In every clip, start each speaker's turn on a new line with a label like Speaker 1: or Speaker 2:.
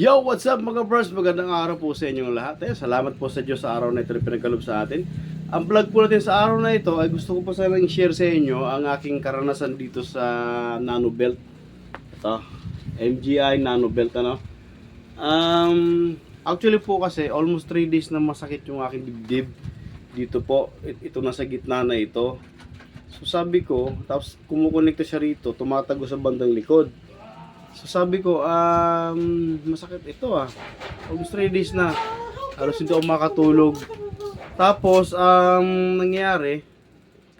Speaker 1: Yo, what's up mga bros? Magandang araw po sa inyong lahat. Eh, salamat po sa Diyos sa araw na ito na pinagkalob sa atin. Ang vlog po natin sa araw na ito ay gusto ko po sanang share sa inyo ang aking karanasan dito sa Nano Belt. Ito, MGI Nano Belt ano. Um, actually po kasi almost 3 days na masakit yung aking dibdib. Dito po, it- ito nasa gitna na ito. So sabi ko, tapos kumukonekta siya rito, tumatago sa bandang likod. So sabi ko, um, masakit ito ah. Almost 3 days na. Halos hindi ako makatulog. Tapos, ang nangyayari,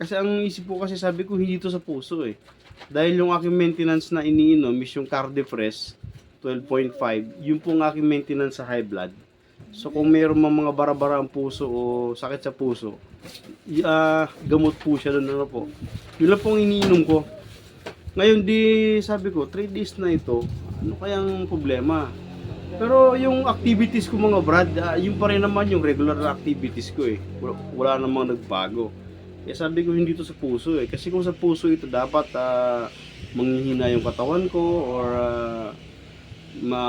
Speaker 1: kasi ang isip ko kasi sabi ko, hindi ito sa puso eh. Dahil yung aking maintenance na iniinom is yung Cardifresh 12.5. Yun po ang aking maintenance sa high blood. So kung mayroon mang mga bara-bara ang puso o sakit sa puso, ah, gamot po siya doon ano po. Yun lang po ang iniinom ko. Ngayon di sabi ko, 3 days na ito, ano kayang problema? Pero yung activities ko mga brad, ah, yun pa rin naman yung regular activities ko eh. Wala, wala namang nagbago. Kaya sabi ko hindi to sa puso eh. Kasi kung sa puso ito dapat ah, manghihina yung katawan ko or ah, ma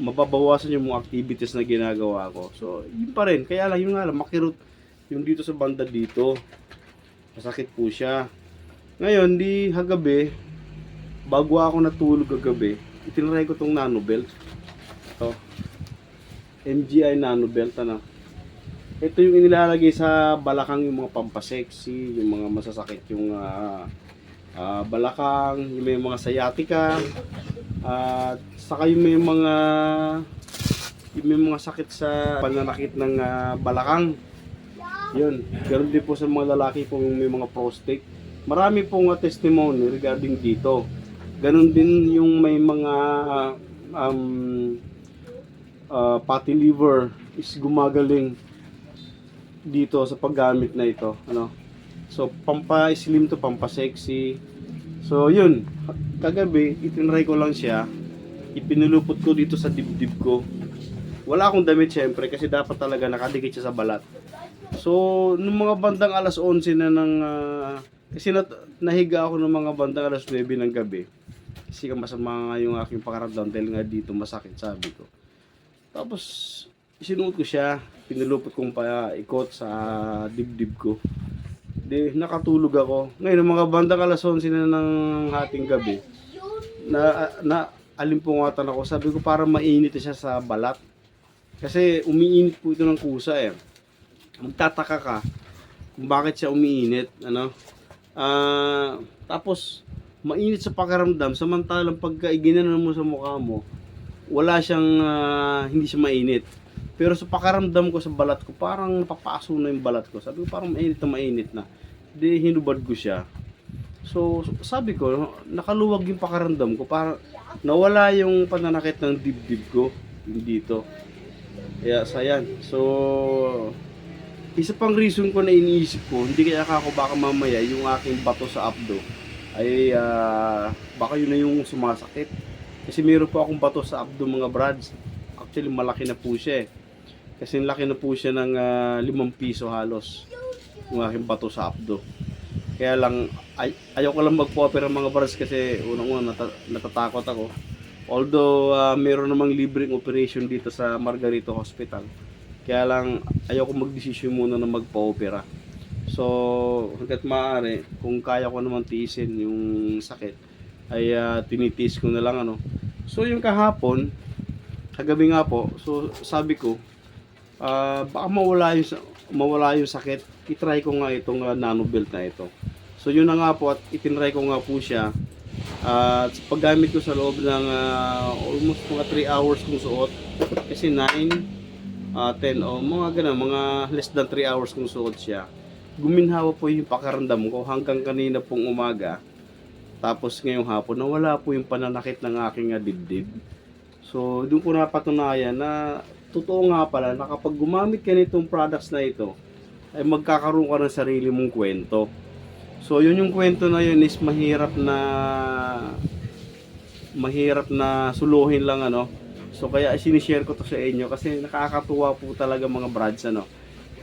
Speaker 1: mababawasan yung mga activities na ginagawa ko. So, yun pa rin. Kaya lang, yun nga lang, makirot yung dito sa banda dito. Masakit po siya. Ngayon, di hagabi, bago ako natulog kagabi, itinry ko tong nano belt. Ito. MGI nano belt, ano. Ito yung inilalagay sa balakang yung mga pampasexy, yung mga masasakit yung ah, ah, balakang, yung may mga sciatica, at saka yung may mga yung may mga sakit sa pananakit ng ah, balakang. Yun, ganoon din po sa mga lalaki kung may mga prostate. Marami pong ah, testimony regarding dito. Ganon din yung may mga um, ah, fatty liver is gumagaling dito sa paggamit na ito, ano. So pampa-slim to, pampa-sexy. So yun, kagabi itinry ko lang siya. Ipinulupot ko dito sa dibdib ko. Wala akong damit syempre kasi dapat talaga nakadikit siya sa balat. So, nung mga bandang alas 11 na ng ah, kasi nat- nahiga ako ng mga bandang alas 9 ng gabi. Kasi masama nga yung aking pakaramdam dahil nga dito masakit sabi ko. Tapos isinuot ko siya, pinulupot kong pa ikot sa dibdib ko. Di nakatulog ako. Ngayon mga bandang alas 11 na ng hating gabi. Na na alimpungatan ako. Sabi ko para mainit siya sa balat. Kasi umiinit po ito ng kusa eh. Magtataka ka kung bakit siya umiinit, ano? Ah, tapos mainit sa pakiramdam samantalang pagka iginanon mo sa mukha mo, wala siyang ah, hindi siya mainit. Pero sa pakiramdam ko sa balat ko, parang papaso na yung balat ko. Sabi ko parang mainit na mainit na. Di hinubad ko siya. So, sabi ko, nakaluwag yung pakiramdam ko. Parang nawala yung pananakit ng dibdib ko dito. Kaya, sayan. So, isa pang reason ko na iniisip ko, hindi kaya ako baka mamaya yung aking bato sa abdo ay ah, baka yun na yung sumasakit. Kasi meron po akong bato sa abdo mga brads. Actually malaki na po siya eh. Kasi laki na po siya ng ah, limang piso halos yung aking bato sa abdo. Kaya lang ay, ayaw ko lang magpo-opera mga brads kasi unang-una nata- natatakot ako. Although ah, meron namang libreng operation dito sa Margarito Hospital. Kaya lang ayoko magdesisyon muna na magpa-opera. So, hanggat maaari, kung kaya ko naman tiisin yung sakit, ay ah, tinitiis ko na lang ano. So, yung kahapon, kagabi nga po, so sabi ko, ah baka mawala yung, mawala yung sakit, itry ko nga itong uh, nanobelt na ito. So, yun na nga po, at itinry ko nga po siya. At paggamit ko sa loob ng ah, almost mga 3 hours kong suot, kasi 9, ah 10 o mga ganun, mga less than 3 hours kong suot siya. Guminhawa po yung pakaramdam ko hanggang kanina pong umaga. Tapos ngayong hapon, nawala po yung pananakit ng aking dibdib. So, doon ko napatunayan na totoo nga pala na kapag gumamit ka nitong products na ito, ay magkakaroon ka ng sarili mong kwento. So, yun yung kwento na yun is mahirap na mahirap na suluhin lang ano. So, kaya sinishare ko to sa inyo kasi nakakatuwa po talaga mga brads ano.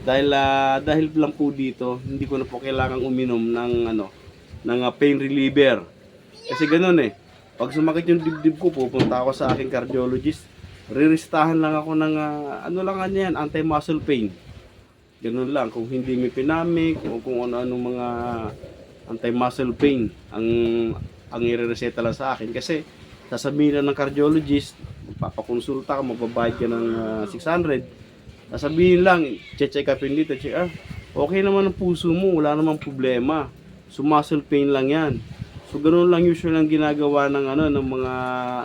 Speaker 1: Dahil ah, dahil lang po dito, hindi ko na po kailangang uminom ng ano ng ah, pain reliever. Kasi ganoon eh. Pag sumakit yung dibdib ko, pupunta ako sa aking cardiologist. riristahan lang ako ng ah, ano lang ano yan, anti-muscle pain. Ganun lang, kung hindi may pinamik o kung ano-ano mga anti-muscle pain ang ang irereseta lang sa akin kasi sasabihin lang ng cardiologist, papakonsulta ka, magbabayad ka ng ah, 600. Sasabihin lang, check upin dito, check ah, okay naman ang puso mo, wala namang problema. So muscle pain lang yan. So ganoon lang usually ang ginagawa ng ano ng mga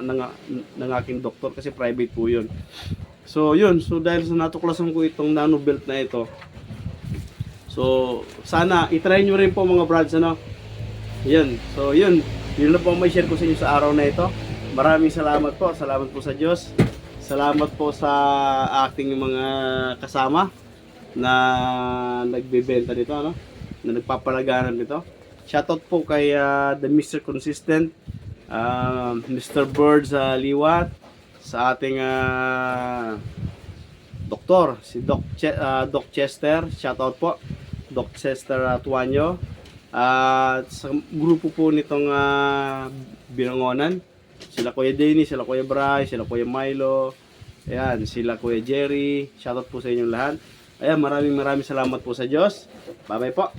Speaker 1: ng, ng aking doktor kasi private po 'yun. So 'yun, so dahil sa natuklasan ko itong nano belt na ito. So sana i-try nyo rin po mga brads ano. 'Yun. So 'yun, yun lang po may share ko sa inyo sa araw na ito. Maraming salamat po. Salamat po sa Diyos. Salamat po sa ating mga kasama na nagbebenta nito ano, na nagpapalaganan nito. Shoutout po kay ah, the Mr. Consistent, ah, Mr. Bird sa Liwat, sa ating ah, doktor, si Doc, Che- ah, Doc Chester, shoutout po, Doc Chester uh, Tuanyo. At sa grupo po nitong ah, Binangonan, sila Kuya Denny, sila Kuya Bry, sila Kuya Milo, ayan, sila Kuya Jerry, shoutout po sa inyong lahat. Ayan, maraming maraming salamat po sa Diyos. Bye-bye po.